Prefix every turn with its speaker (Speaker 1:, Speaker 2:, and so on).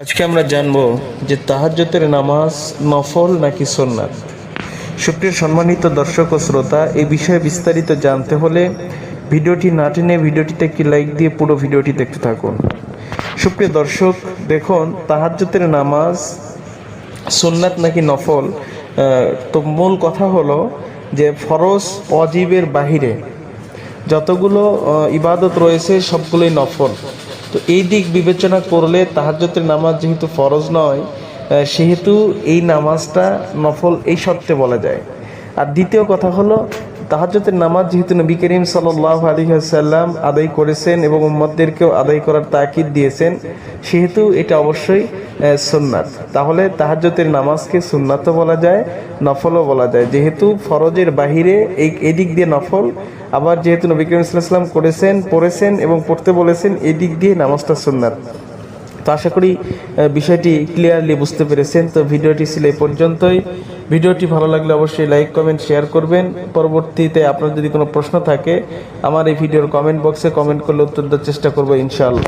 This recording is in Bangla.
Speaker 1: আজকে আমরা জানব যে তাহাজ্জতের নামাজ নফল নাকি সুন্নাত? সুপ্রিয় সম্মানিত দর্শক ও শ্রোতা এই বিষয়ে বিস্তারিত জানতে হলে ভিডিওটি না টেনে ভিডিওটিতে একটি লাইক দিয়ে পুরো ভিডিওটি দেখতে থাকুন। সুপ্রিয় দর্শক, দেখুন তাহাজ্জতের নামাজ সুন্নাত নাকি নফল? তো মূল কথা হলো যে ফরজ অজীবের বাহিরে যতগুলো ইবাদত রয়েছে সবগুলোই নফল। তো এই দিক বিবেচনা করলে তাহাজ্জতের নামাজ যেহেতু ফরজ নয় সেহেতু এই নামাজটা নফল এই শর্তে বলা যায়। আর দ্বিতীয় কথা হলো তাহাজ্জতের নামাজ যেহেতু নবী করিম সাল্লাহ আলী সাল্লাম আদায় করেছেন এবং উম্মদদেরকেও আদায় করার তাকিদ দিয়েছেন, সেহেতু এটা অবশ্যই সুন্নাত। তাহলে তাহাজ্জতের নামাজকে সুন্নাতও বলা যায়, নফলও বলা যায়। যেহেতু ফরজের বাহিরে এই, এদিক দিয়ে নফল, আবার যেহেতু নবী করিম সাল্লাম করেছেন, পড়েছেন এবং পড়তে বলেছেন, এদিক দিয়ে নামাজটা সুন্নাত। তো আশা করি বিষয়টি ক্লিয়ারলি বুঝতে পেরেছেন। তো ভিডিওটি ছিল এই পর্যন্তই। ভিডিওটি ভালো লাগলে অবশ্যই লাইক কমেন্ট শেয়ার করবেন। পরবর্তীতে আপনার যদি কোনো প্রশ্ন থাকে, আমার এই ভিডিওর কমেন্ট বক্সে কমেন্ট করলে উত্তর দেওয়ার চেষ্টা করব ইনশাআল্লাহ।